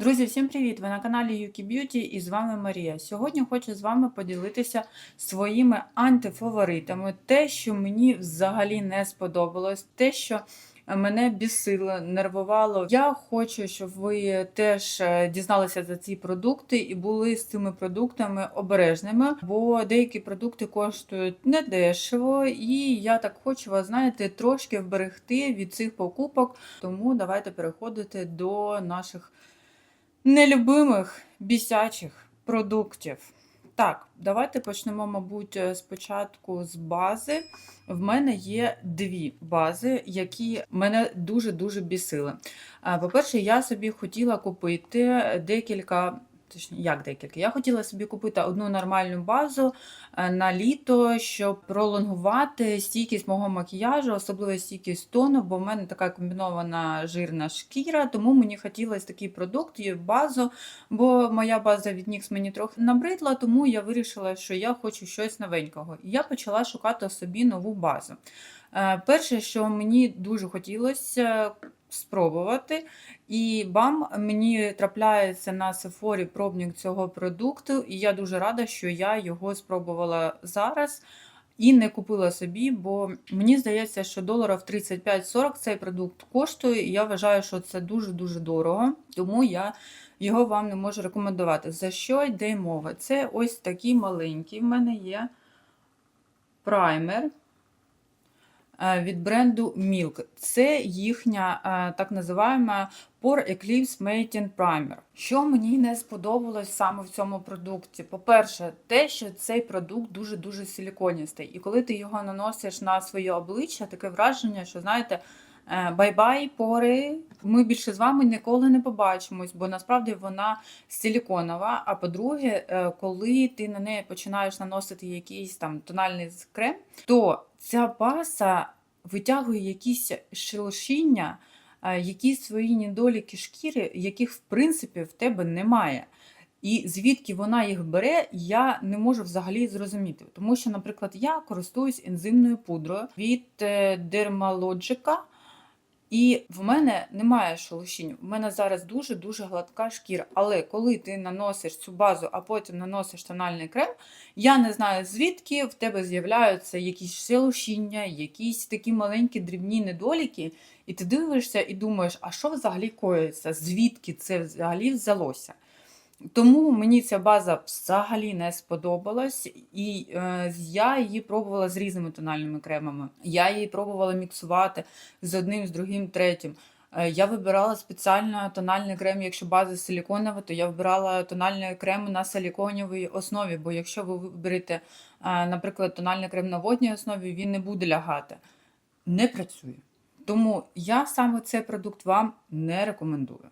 Друзі, всім привіт! Ви на каналі Yuki Beauty і з вами Марія. Сьогодні хочу з вами поділитися своїми антифаворитами. Те, що мені взагалі не сподобалось, те, що мене бісило, нервувало. Я хочу, щоб ви теж е, дізналися за ці продукти і були з цими продуктами обережними, бо деякі продукти коштують недешево, і я так хочу вас, знаєте, трошки вберегти від цих покупок. Тому давайте переходити до наших нелюбимих бісячих продуктів. Так, давайте почнемо, мабуть, е, спочатку з бази. В мене є дві бази, які мене дуже-дуже бісили. По-перше, я собі хотіла купити декілька. Точніше, як декілька. Я хотіла собі купити одну нормальну базу е, на літо, щоб пролонгувати стійкість мого макіяжу, особливо стійкість тону, бо в мене така комбінована жирна шкіра, тому мені хотілося такий продукт базу, бо моя база від NYX мені трохи набридла, тому я вирішила, що я хочу щось новенького. І я почала шукати собі нову базу. Е, Перше, що мені дуже хотілося спробувати, і бам, мені трапляється на Сефорі пробник цього продукту, і я дуже рада, що я його спробувала зараз. І не купила собі, бо мені здається, що доларів 35-40 цей продукт коштує, і я вважаю, що це дуже-дуже дорого, тому я його вам не можу рекомендувати. За що йде мова? Це ось такий маленький в мене є праймер від бренду Milk. Це їхня е, так називаємо Pore Eclipse Mating Primer. Що мені не сподобалось саме в цьому продукті? По-перше, те, що цей продукт дуже-дуже силіконістий. І коли ти його наносиш на своє обличчя, таке враження, що знаєте. е, Бай-бай, пори. Ми більше з вами ніколи не побачимось, бо насправді вона силіконова. А по-друге, е, коли ти на неї починаєш наносити якийсь там тональний крем, то ця паса витягує якісь шелушіння, е, якісь свої недоліки шкіри, яких в принципі в тебе немає. І звідки вона їх бере, я не можу взагалі зрозуміти. Тому що, наприклад, я користуюсь ензимною пудрою від е, Dermalogica, і в мене немає шелушінь. В мене зараз дуже-дуже гладка шкіра. Але коли ти наносиш цю базу, а потім наносиш тональний крем, я не знаю звідки в тебе з'являються якісь шелушіння, якісь такі маленькі дрібні недоліки, і ти дивишся і думаєш, а що взагалі коїться? Звідки це взагалі взялося? Тому мені ця база взагалі не сподобалась, і е, я її пробувала з різними тональними кремами. Я її пробувала міксувати з одним, з другим, третім. Е, я вибирала спеціально тональний крем, якщо база силіконова, то я вибирала тональний крем на силіконовій основі, бо якщо ви виберете, е, наприклад, тональний крем на водній основі, він не буде лягати. Не працює. Тому я саме цей продукт вам не рекомендую.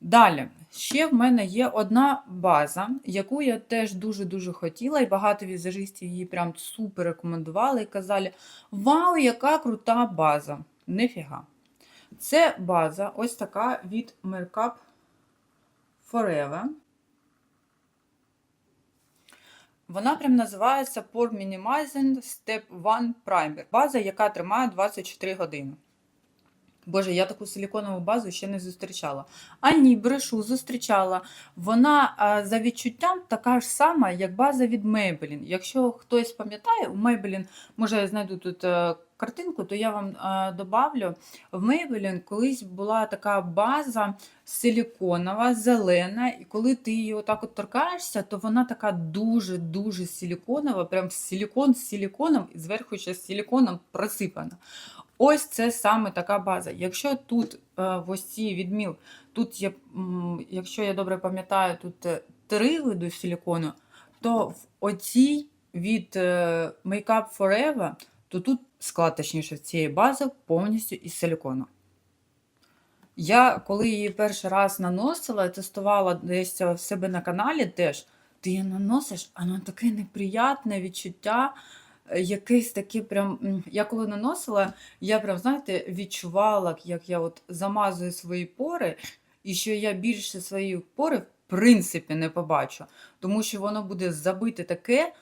Далі, ще в мене є одна база, яку я теж дуже-дуже хотіла, і багато візажистів її прям супер рекомендували і казали: Вау, яка крута база! Нефіга. Це база ось така від Makeup Forever. Вона прям називається Pore Minimizing Step 1 Primer. База, яка тримає 24 години. Боже, я таку силіконову базу ще не зустрічала. А ні, брешу, зустрічала. Вона за відчуттям така ж сама, як база від Maybelline. Якщо хтось пам'ятає, у Maybelline, може я знайду тут е, картинку, то я вам е, добавлю. В Maybelline колись була така база силіконова, зелена, і коли ти її отак от торкаєшся, то вона така дуже-дуже силіконова, прям силікон з силіконом, і зверху ще з силіконом просипана. Ось це саме така база. Якщо тут е, в ось цій відміл, тут є, якщо я добре пам'ятаю, тут е, три види силікону, то в оцій від е, Makeup Forever, то тут склад, точніше, цієї бази повністю із силікону. Я коли її перший раз наносила, тестувала десь в себе на каналі теж, ти її наносиш, а воно таке неприятне відчуття. Якесь таке прям. Я коли наносила, я прям, знаєте, відчувала, як я от замазую свої пори, і що я більше свої пори в принципі не побачу. Тому що воно буде забите таке,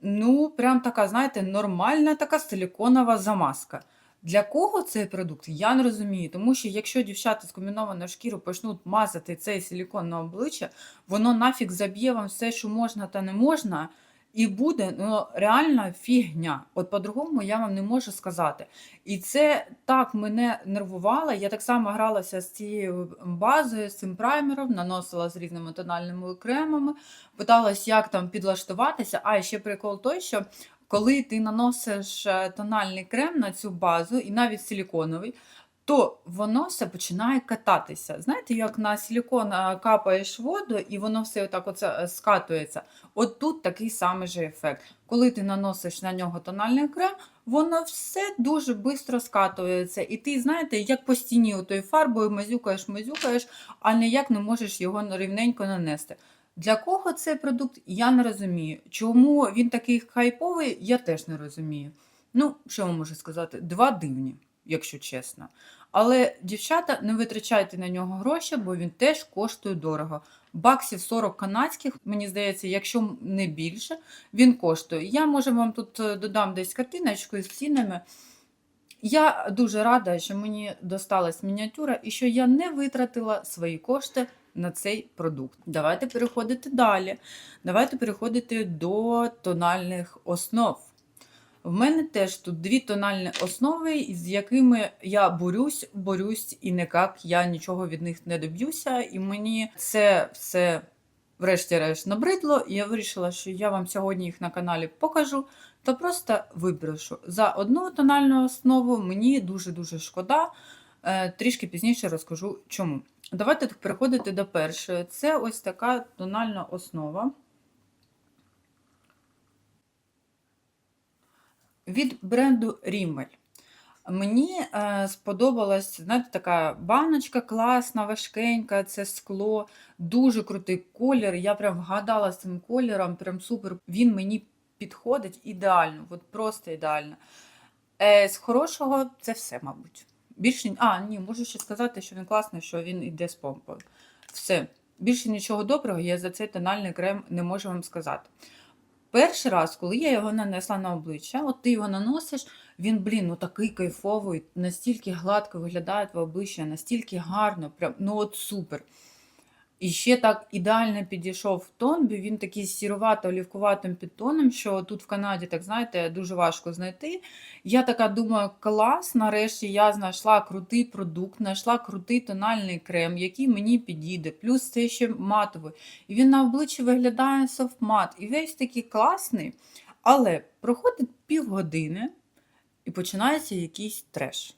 ну, прям така, знаєте, нормальна така силіконова замазка. Для кого цей продукт? Я не розумію. Тому що якщо дівчата з комбінованою шкірою почнуть мазати цей силікон на обличчя, воно нафіг заб'є вам все, що можна та не можна, і буде ну, реальна фігня. От по-другому я вам не можу сказати. І це так мене нервувало. Я так само гралася з цією базою, з цим праймером, наносила з різними тональними кремами, питалась, як там підлаштуватися. А ще прикол той, що коли ти наносиш е, тональний крем на цю базу, і навіть силіконовий, то воно все починає кататися. Знаєте, як на силікон е, капаєш воду, і воно все отак оце е, скатується. От тут такий самий же ефект. Коли ти наносиш на нього тональний крем, воно все дуже швидко скатується. І ти, знаєте, як по стіні отою фарбою мазюкаєш, мазюкаєш, а ніяк не можеш його рівненько нанести. Для кого цей продукт, я не розумію. Чому він такий хайповий, я теж не розумію. Ну, що я можу сказати? Два дивні, якщо чесно. Але, дівчата, не витрачайте на нього гроші, бо він теж коштує дорого. Баксів 40 канадських, мені здається, якщо не більше, він коштує. Я може вам тут е, додам десь картиночку з цінами. Я дуже рада, що мені досталась мініатюра і що я не витратила свої кошти на цей продукт. Давайте переходити далі. Давайте переходити до тональних основ. В мене теж тут дві тональні основи, з якими я борюсь, борюсь, і ніяк я нічого від них не доб'юся. І мені це все, врешті-решт, набридло. І я вирішила, що я вам сьогодні їх на каналі покажу, та просто виброшу. За одну тональну основу мені дуже-дуже шкода. Е, Трішки пізніше розкажу чому. Давайте переходити до першої. Це ось така тональна основа. Від бренду Rimmel. Мені е, сподобалась, знаєте, така баночка класна, важкенька, це скло, дуже крутий колір. Я прям вгадала з цим кольором, прям супер. Він мені підходить ідеально, от просто ідеально. Е, з хорошого це все, мабуть. Більше, А, ні, можу ще сказати, що він класний, що він йде з помпою. Все. Більше нічого доброго я за цей тональний крем не можу вам сказати. Перший раз, коли я його нанесла на обличчя, от ти його наносиш, він, блін, ну такий кайфовий, настільки гладко виглядає твоє обличчя, настільки гарно, прям, ну от супер. І ще так ідеально підійшов тон, бо він такий сірувато-олівкуватим підтоном, що тут в Канаді, так знаєте, дуже важко знайти. Я така думаю, клас, нарешті я знайшла крутий продукт, знайшла крутий тональний крем, який мені підійде. Плюс це ще матовий. І він на обличчі виглядає софтмат. І весь такий класний. Але проходить півгодини і починається якийсь треш.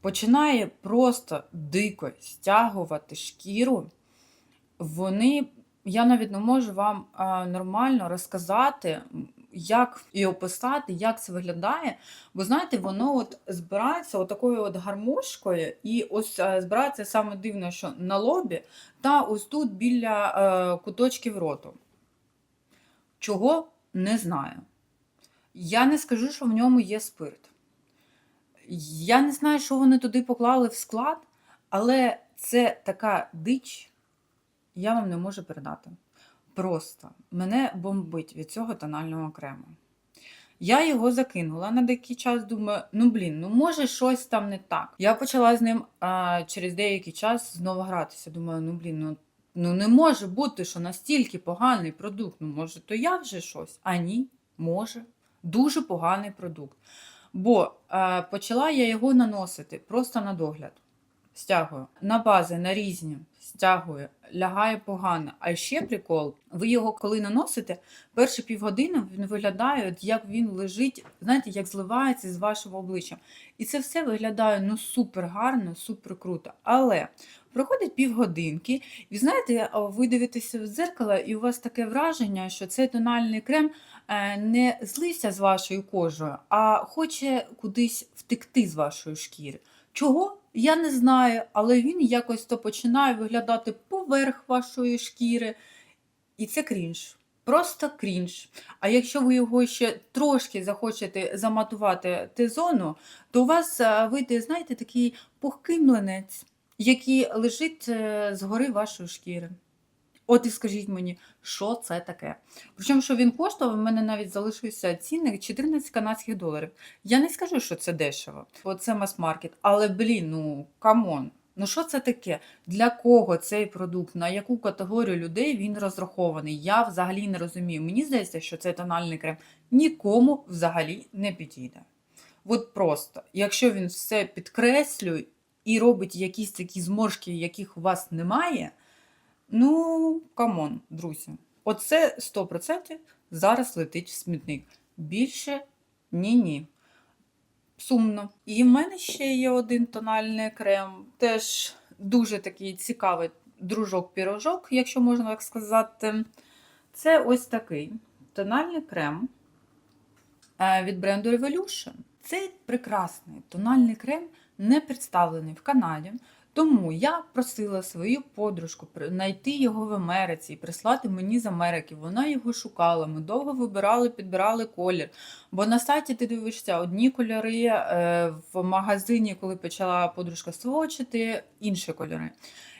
Починає просто дико стягувати шкіру вони, я навіть не можу вам а, нормально розказати, як і описати, як це виглядає. Бо знаєте, воно от збирається отакою от гармошкою, і ось а, збирається саме дивно, що на лобі, та ось тут біля а, куточків роту. Чого не знаю. Я не скажу, що в ньому є спирт. Я не знаю, що вони туди поклали в склад, але це така дич я вам не можу передати. Просто мене бомбить від цього тонального крему. Я його закинула на деякий час, думаю, ну блін, ну може щось там не так. Я почала з ним а, через деякий час знову гратися. Думаю, ну блін, ну ну не може бути, що настільки поганий продукт. Ну, може, то я вже щось. А ні, може. Дуже поганий продукт. Бо а, почала я його наносити просто на догляд. Стягую на бази, на різні стягує, лягає погано. А ще прикол, ви його коли наносите, перші півгодини він виглядає, як він лежить, знаєте, як зливається з вашого обличчя. І це все виглядає ну супер гарно, супер круто. Але проходить півгодинки, і знаєте, ви дивитеся в дзеркало, і у вас таке враження, що цей тональний крем е, не злився з вашою кожею, а хоче кудись втекти з вашої шкіри. Чого? Я не знаю, але він якось то починає виглядати поверх вашої шкіри. І це крінж. Просто крінж. А якщо ви його ще трошки захочете заматувати Т-зону, то у вас е, вийде, знаєте, такий пухкий млинець, який лежить е, згори вашої шкіри. От і скажіть мені, що це таке? Причому, що він коштував, в мене навіть залишився цінник 14 канадських доларів. Я не скажу, що це дешево, бо це мас-маркет, але блін, ну камон. Ну що це таке? Для кого цей продукт, на яку категорію людей він розрахований? Я взагалі не розумію. Мені здається, що цей тональний крем нікому взагалі не підійде. От просто, якщо він все підкреслює і робить якісь такі зморшки, яких у вас немає, ну, камон, друзі. Оце 100% зараз летить в смітник. Більше ні-ні. Сумно. І в мене ще є один тональний крем. Теж дуже такий цікавий дружок-пірожок, якщо можна так сказати. Це ось такий тональний крем е, від бренду Revolution. Цей прекрасний тональний крем не представлений в Канаді. Тому я просила свою подружку знайти його в Америці і прислати мені з Америки. Вона його шукала. Ми довго вибирали, підбирали колір. Бо на сайті ти дивишся одні кольори, е, в магазині, коли почала подружка свочити, інші кольори.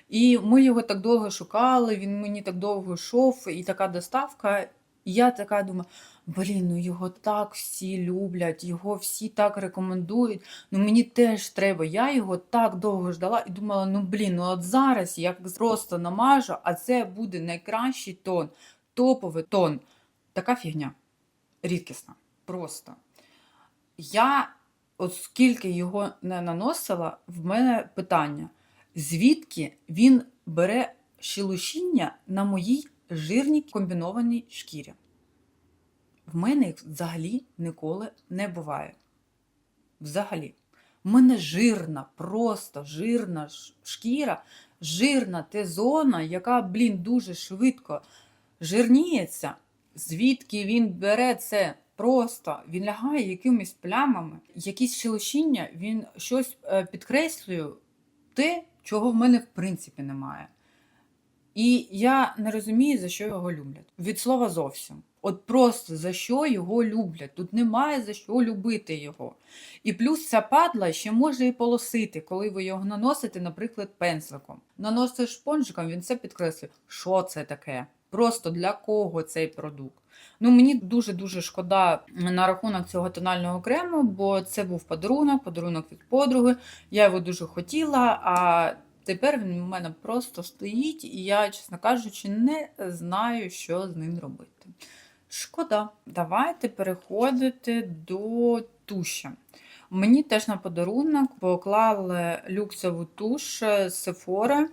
І ми його так довго шукали, він мені так довго йшов, і така доставка. І я така думаю, блін, ну його так всі люблять, його всі так рекомендують. Ну мені теж треба. Я його так довго ждала і думала, ну блін, ну от зараз я просто намажу, а це буде найкращий тон, топовий тон. Така фігня. Рідкісна. Просто. Я, от скільки його не наносила, в мене питання, звідки він бере шелушіння на моїй жирній комбінованій шкірі? В мене їх взагалі ніколи не буває. Взагалі. В мене жирна, просто жирна шкіра, жирна Т-зона, яка, блін, дуже швидко жирніється. Звідки він бере це? Просто він лягає якимись плямами, якісь шелушіння, він щось е, підкреслює, те, чого в мене в принципі немає. І я не розумію, за що його люблять. Від слова зовсім. От просто за що його люблять. Тут немає за що любити його. І плюс ця падла ще може і полосити, коли ви його наносите, наприклад, пензликом. Наносиш шпонжиком, він це підкреслює. Що це таке? Просто для кого цей продукт? Ну, мені дуже-дуже шкода на рахунок цього тонального крему, бо це був подарунок, подарунок від подруги. Я його дуже хотіла, а тепер він у мене просто стоїть, і я, чесно кажучи, не знаю, що з ним робити. Шкода. Давайте переходити до туші. Мені теж на подарунок поклали люксову туш Sephora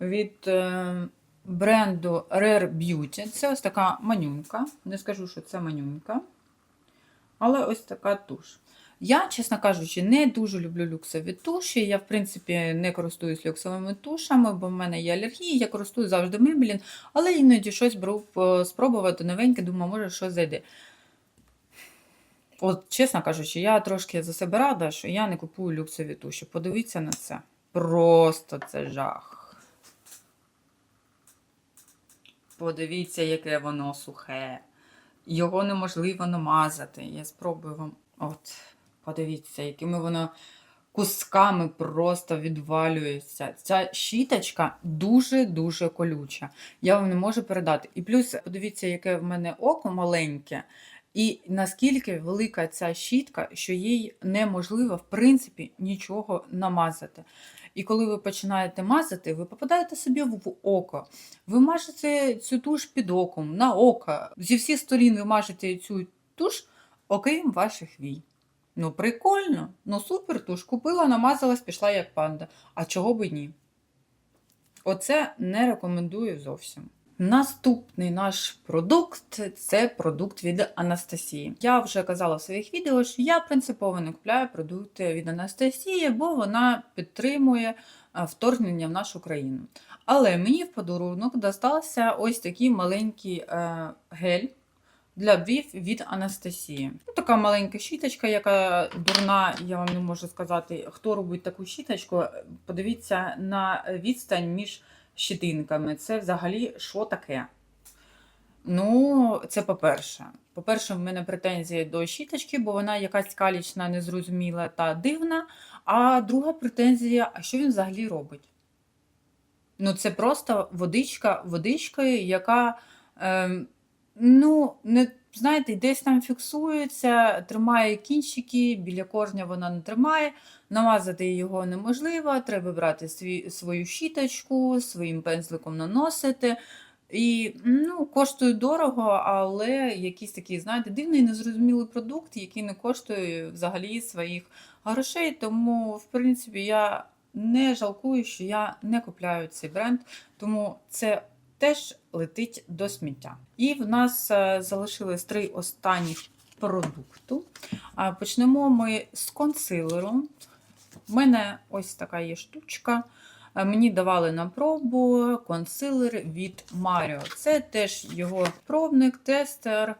від е, бренду Rare Beauty. Це ось така манюнька. Не скажу, що це манюнька. Але ось така туш. Я, чесно кажучи, не дуже люблю люксові туші. Я, в принципі, не користуюсь люксовими тушами, бо в мене є алергія. Я користую завжди Maybelline, але іноді щось беру е, спробувати новеньке, думаю, може щось зайде. От, чесно кажучи, я трошки за себе рада, що я не купую люксові туші. Подивіться на це. Просто це жах. Подивіться, яке воно сухе. Його неможливо намазати. Я спробую вам. От, подивіться, якими воно кусками просто відвалюється. Ця щіточка дуже-дуже колюча. Я вам не можу передати. І плюс, подивіться, яке в мене око маленьке. І наскільки велика ця щітка, що їй неможливо, в принципі, нічого намазати. І коли ви починаєте мазати, ви попадаєте собі в око. Ви мажете цю туш під оком, на око. Зі всіх сторін ви мажете цю туш, окрім ваших вій. Ну, прикольно, ну супер туш. Купила, намазалась, пішла як панда. А чого би ні? Оце не рекомендую зовсім. Наступний наш продукт це продукт від Анастасії. Я вже казала в своїх відео, що я принципово не купляю продукти від Анастасії, бо вона підтримує вторгнення в нашу країну. Але мені в подарунок достався ось такий маленький е, гель для брів від Анастасії. Ну, така маленька щіточка, яка дурна, я вам не можу сказати, хто робить таку щіточку. Подивіться на відстань між щітинками. Це взагалі що таке? Ну, це по-перше. По-перше, в мене претензії до щіточки, бо вона якась калічна, незрозуміла та дивна. А друга претензія, а що він взагалі робить? Ну, це просто водичка водичкою, яка, ем, ну, не, знаєте, десь там фіксується, тримає кінчики, біля корня вона не тримає. Намазати його неможливо, треба брати свій, свою щіточку, своїм пензликом наносити. І ну, коштує дорого, але якийсь такий, знаєте, дивний незрозумілий продукт, який не коштує взагалі своїх грошей. Тому, в принципі, я не жалкую, що я не купляю цей бренд, тому це теж летить до сміття. І в нас е, залишилось три останніх продукту. Почнемо ми з консилеру. У мене ось така є штучка. Е, Мені давали на пробу консилер від Mario. Це теж його пробник, тестер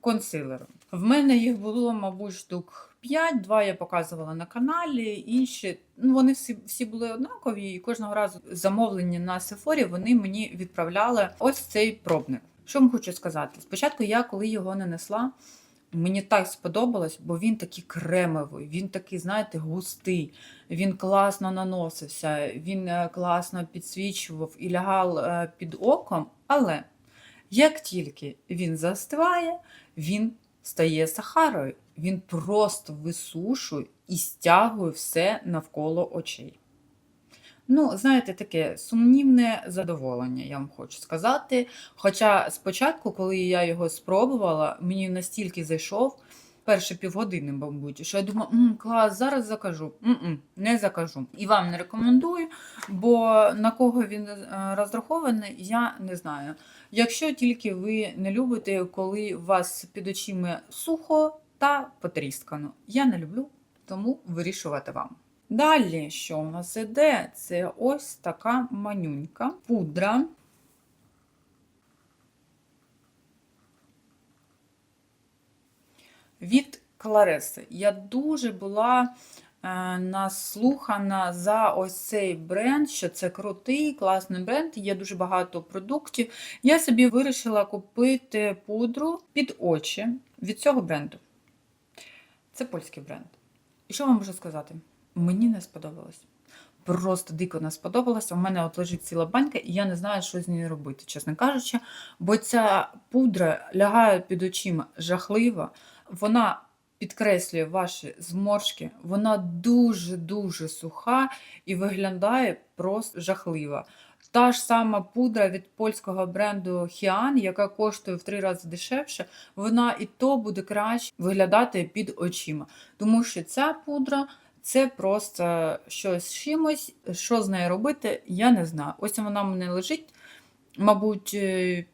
консилеру. В мене їх було, мабуть, штук 5, два я показувала на каналі, інші, ну вони всі, всі були однакові, і кожного разу замовлення на Сефорі вони мені відправляли ось цей пробник. Що вам хочу сказати? Спочатку я, коли його нанесла, Мені так сподобалось, бо він такий кремовий, він такий, знаєте, густий, він класно наносився, він е, класно підсвічував і лягав е, під оком. Але як тільки він застиває, він стає сахарою, він просто висушує і стягує все навколо очей. Ну, знаєте, таке сумнівне задоволення, я вам хочу сказати. Хоча спочатку, коли я його спробувала, мені настільки зайшов перші півгодини, мабуть, що я думала, М, клас, зараз закажу. М-м, не закажу. І вам не рекомендую, бо на кого він е, розрахований, я не знаю. Якщо тільки ви не любите, коли у вас під очима сухо та потріскано. Я не люблю, тому вирішувати вам. Далі, що у нас іде? Це ось така манюнька, пудра. Від Клареси. Я дуже була е, наслухана за ось цей бренд, що це крутий, класний бренд, є дуже багато продуктів. Я собі вирішила купити пудру під очі від цього бренду. Це польський бренд. І що вам можу сказати? Мені не сподобалось. Просто дико не сподобалося. У мене от лежить ціла банька, і я не знаю, що з нею робити, чесно кажучи. Бо ця пудра лягає під очима жахливо, вона підкреслює ваші зморшки, вона дуже-дуже суха і виглядає просто жахливо. Та ж сама пудра від польського бренду Hian, яка коштує в три рази дешевше, вона і то буде краще виглядати під очима. Тому що ця пудра це просто щось чимось, що з нею робити, я не знаю. Ось вона в мене лежить, мабуть, е,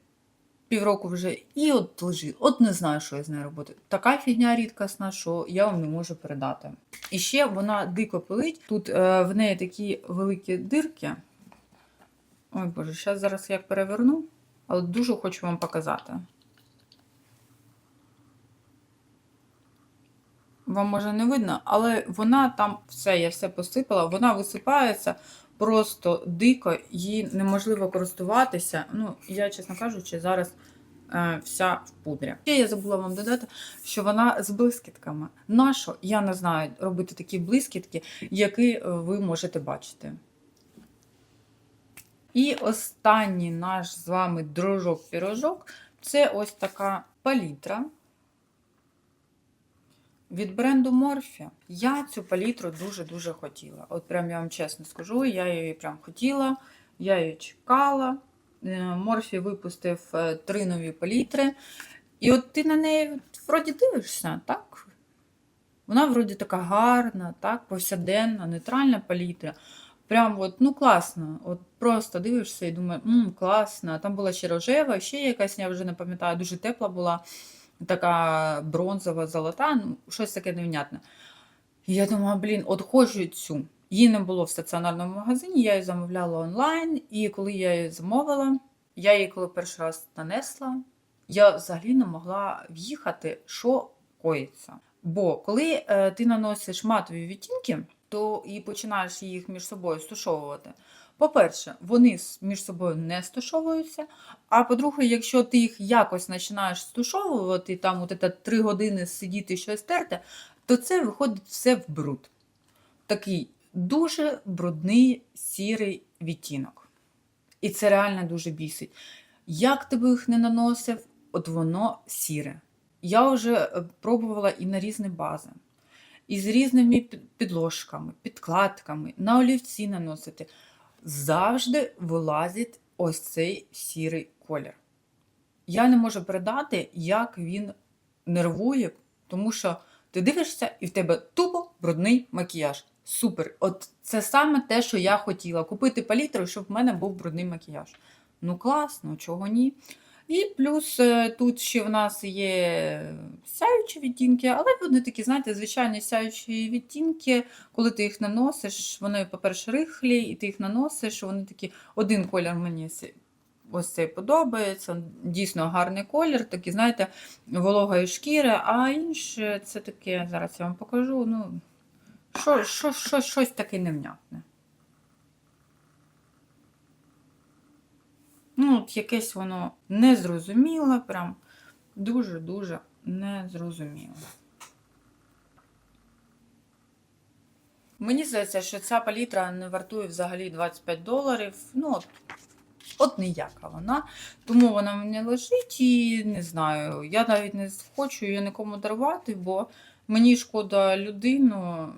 півроку вже, і от лежить. От не знаю, що я з нею робити. Така фігня рідкісна, що я вам не можу передати. І ще вона дико пилить. Тут е, в неї такі великі дирки. Ой Боже, зараз зараз як переверну, але дуже хочу вам показати. Вам може не видно, але вона там все, я все посипала, вона висипається просто дико, їй неможливо користуватися. Ну, я, чесно кажучи, зараз е, вся в пудрі. Ще я забула вам додати, що вона з блискітками. Нащо, я не знаю, робити такі блискітки, які е, ви можете бачити. І останній наш з вами дружок-пірожок це ось така палітра від бренду Morphe. Я цю палітру дуже-дуже хотіла. От прям я вам чесно скажу, я її прям хотіла, я її чекала. Morphe випустив е, три нові палітри. І от ти на неї вроді дивишся, так? Вона вроді така гарна, так, повсяденна, нейтральна палітра. Прям от, ну класно. От просто дивишся і думаєш, класно. Там була ще рожева, ще якась, я вже не пам'ятаю, дуже тепла була, така бронзова, золота, ну, щось таке невнятне. Я думаю, блін, от хочу цю. Її не було в стаціонарному магазині, я її замовляла онлайн, і коли я її замовила, я її коли перший раз нанесла, я взагалі не могла в'їхати, що коїться. Бо коли е, ти наносиш матові відтінки, то і починаєш їх між собою стушовувати. По-перше, вони між собою не стушовуються. А по-друге, якщо ти їх якось починаєш стушовувати, там от 3 години сидіти щось терти, то це виходить все в бруд. Такий дуже брудний сірий відтінок. І це реально дуже бісить. Як ти би їх не наносив, от воно сіре. Я вже е, пробувала і на різні бази, і з різними підложками, підкладками, на олівці наносити. Завжди вилазить ось цей сірий колір. Я не можу передати, як він нервує, тому що ти дивишся і в тебе тупо брудний макіяж. Супер! От це саме те, що я хотіла. Купити палітру, щоб в мене був брудний макіяж. Ну класно, чого ні. І плюс е, тут ще в нас є сяючі відтінки, але вони такі, знаєте, звичайні сяючі відтінки, коли ти їх наносиш, вони, по-перше, рихлі, і ти їх наносиш, вони такі, один колір мені ось цей подобається, дійсно гарний колір, такий, знаєте, вологої шкіри, а інше це таке, зараз я вам покажу, ну, що, що, що, щось таке невнятне. Ну, от якесь воно незрозуміле, прям дуже-дуже незрозуміле. Мені здається, що ця палітра не вартує взагалі 25 доларів. Ну, от, от ніяка вона. Тому вона в мене лежить і не знаю. Я навіть не хочу її нікому дарувати, бо мені шкода людину.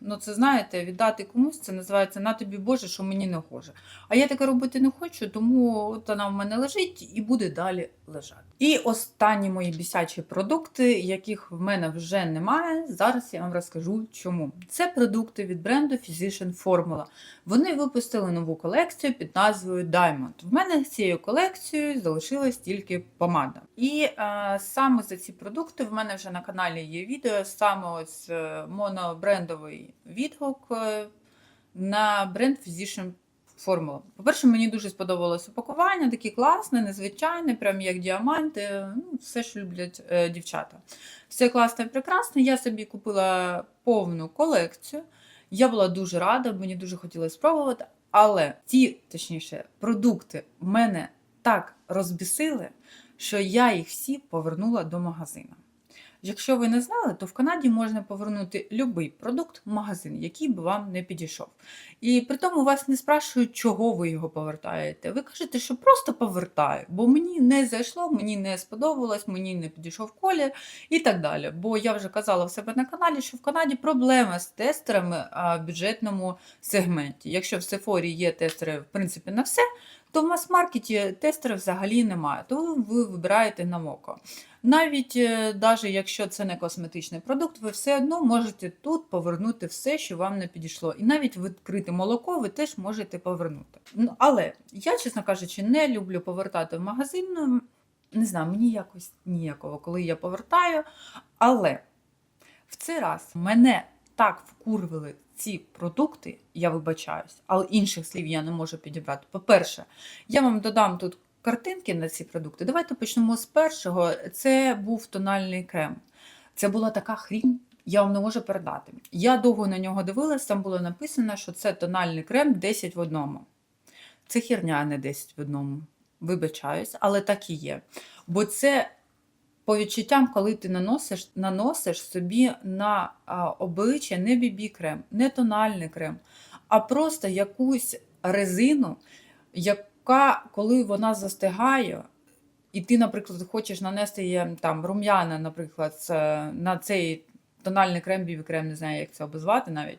Ну, це знаєте, віддати комусь це називається на тобі Боже, що мені не гоже. А я таке робити не хочу, тому от вона в мене лежить і буде далі лежати. І останні мої бісячі продукти, яких в мене вже немає. Зараз я вам розкажу чому. Це продукти від бренду Physician Formula. Вони випустили нову колекцію під назвою Diamond. В мене з цією колекцією залишилась тільки помада. І е, саме за ці продукти в мене вже на каналі є відео, саме ось е, монобрендовий відгук е, на бренд Physician Formula. По-перше, мені дуже сподобалось упакування, таке класне, незвичайне, прям як діаманти, ну, все, що люблять е, дівчата. Все класне і прекрасне. Я собі купила повну колекцію. Я була дуже рада, мені дуже хотілося спробувати. Але ті, точніше, продукти мене так розбісили, що я їх всі повернула до магазину. Якщо ви не знали, то в Канаді можна повернути будь-який продукт магазин, який би вам не підійшов. І при тому вас не спрашують, чого ви його повертаєте. Ви кажете, що просто повертаю, бо мені не зайшло, мені не сподобалось, мені не підійшов колір і так далі. Бо я вже казала в себе на каналі, що в Канаді проблема з тестерами в бюджетному сегменті. Якщо в Сефорі є тестери, в принципі, на все, то в мас-маркеті тестерів взагалі немає, то ви вибираєте на око. Навіть е, даже якщо це не косметичний продукт, ви все одно можете тут повернути все, що вам не підійшло. І навіть відкрите молоко ви теж можете повернути. Ну, але я, чесно кажучи, не люблю повертати в магазин. Не знаю, мені якось ніяково, коли я повертаю. Але в цей раз мене так вкурвили ці продукти, я вибачаюсь, але інших слів я не можу підібрати. По-перше, я вам додам тут картинки на ці продукти. Давайте почнемо з першого. Це був тональний крем. Це була така хрінь, я вам не можу передати. Я довго на нього дивилась, там було написано, що це тональний крем 10 в одному. Це херня, а не 10 в одному. Вибачаюсь, але так і є. Бо це по відчуттям, коли ти наносиш, наносиш собі на обличчя не бібі-крем, не тональний крем, а просто якусь резину, яка, коли вона застигає, і ти, наприклад, хочеш нанести там рум'яна, наприклад, на цей тональний крем, бібі-крем, не знаю, як це обізвати навіть.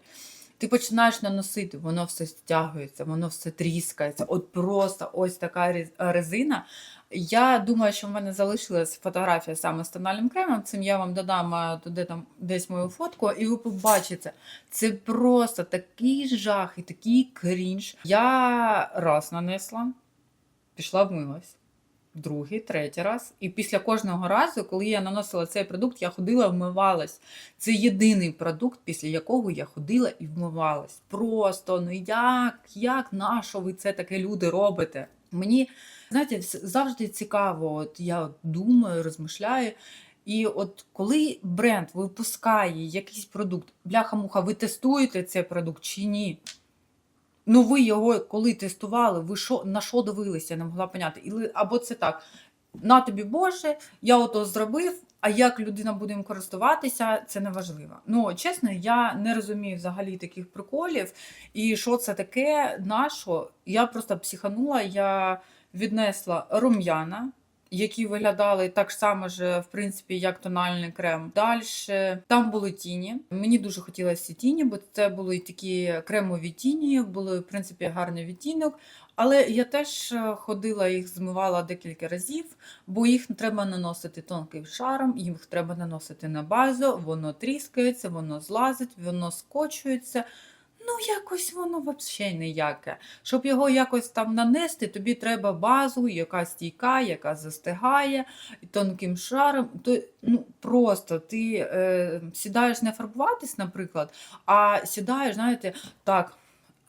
Ти починаєш наносити, воно все стягується, воно все тріскається. От просто ось така резина. Я думаю, що в мене залишилась фотографія саме з тональним кремом. Цим я вам додам е, туди там десь мою фотку, і ви побачите. Це просто такий жах і такий крінж. Я раз нанесла, пішла вмилась. Другий, третій раз. І після кожного разу, коли я наносила цей продукт, я ходила вмивалась. Це єдиний продукт, після якого я ходила і вмивалась. Просто ну як, як, на що ви це таке люди робите? Мені, знаєте, завжди цікаво, от я думаю, розмишляю. І от коли бренд випускає якийсь продукт, бляха-муха, ви тестуєте цей продукт чи ні? Ну, ви його коли тестували, ви що, на що дивилися, не могла поняти. Або це так. На тобі Боже, я ото зробив, А як людина буде їм користуватися, це не важливо. Ну, чесно, я не розумію взагалі таких приколів. І що це таке, на що? Я просто психанула, я віднесла рум'яна, які виглядали так само ж, в принципі, як тональний крем. Далі там були тіні. Мені дуже хотілося тіні, бо це були такі кремові тіні, були, в принципі, гарний відтінок. Але я теж е, ходила їх, змивала декілька разів, бо їх треба наносити тонким шаром, їх треба наносити на базу, воно тріскається, воно злазить, воно скочується. Ну, якось воно взагалі ніяке. Щоб його якось там нанести, тобі треба базу, яка стійка, яка застигає тонким шаром. То, ну, просто ти е, сідаєш не фарбуватись, наприклад, а сідаєш, знаєте, так,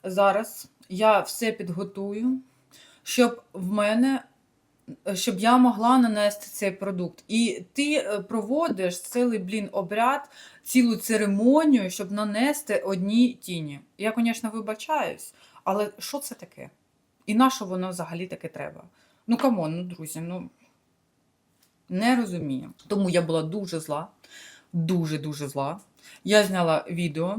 зараз я все підготую, щоб в мене. Щоб я могла нанести цей продукт. І ти е, проводиш цілий блін обряд, цілу церемонію, щоб нанести одні тіні. Я, звісно, вибачаюсь, але що це таке? І на що воно взагалі таке треба? Ну, камон, ну, друзі, ну не розумію. Тому я була дуже зла, дуже-дуже зла. Я зняла відео,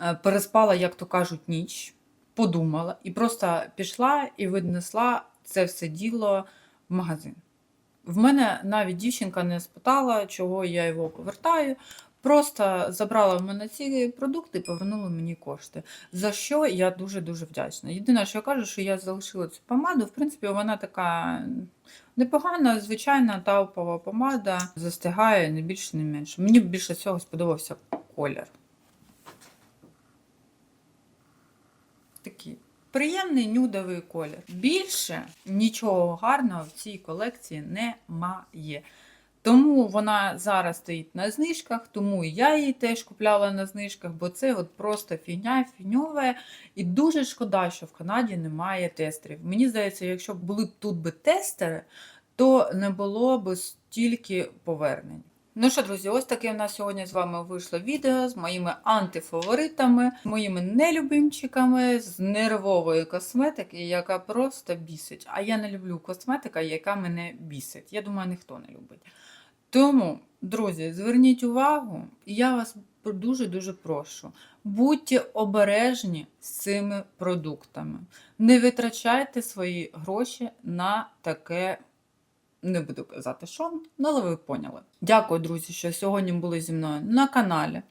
е, переспала, як то кажуть, ніч, подумала і просто пішла і віднесла це все діло в магазин. В мене навіть дівчинка не спитала, чого я його повертаю. Просто забрала в мене ці продукти і повернула мені кошти. За що я дуже-дуже вдячна. Єдине, що я кажу, що я залишила цю помаду. В принципі, вона така непогана, звичайна таупова помада, застигає не більше, не менше. Мені більше всього сподобався колір. Такий приємний нюдовий колір. Більше нічого гарного в цій колекції немає. Тому вона зараз стоїть на знижках, тому і я її теж купляла на знижках, бо це от просто фігня фігньове. І дуже шкода, що в Канаді немає тестерів. Мені здається, якщо були б тут би тестери, то не було б стільки повернень. Ну що, друзі, ось таке у нас сьогодні з вами вийшло відео з моїми антифаворитами, моїми нелюбимчиками з нервової косметики, яка просто бісить. А я не люблю косметика, яка мене бісить. Я думаю, ніхто не любить. Тому, друзі, зверніть увагу, і я вас дуже-дуже прошу. Будьте обережні з цими продуктами. Не витрачайте свої гроші на таке. Не буду казати, що, але ви поняли. Дякую, друзі, що сьогодні були зі мною на каналі.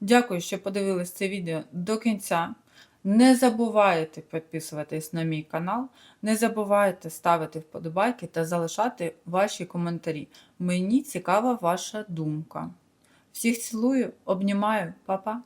Дякую, що подивились це відео до кінця. Не забувайте підписуватись на мій канал, не забувайте ставити вподобайки та залишати ваші коментарі. Мені цікава ваша думка. Всіх цілую, обнімаю, па-па!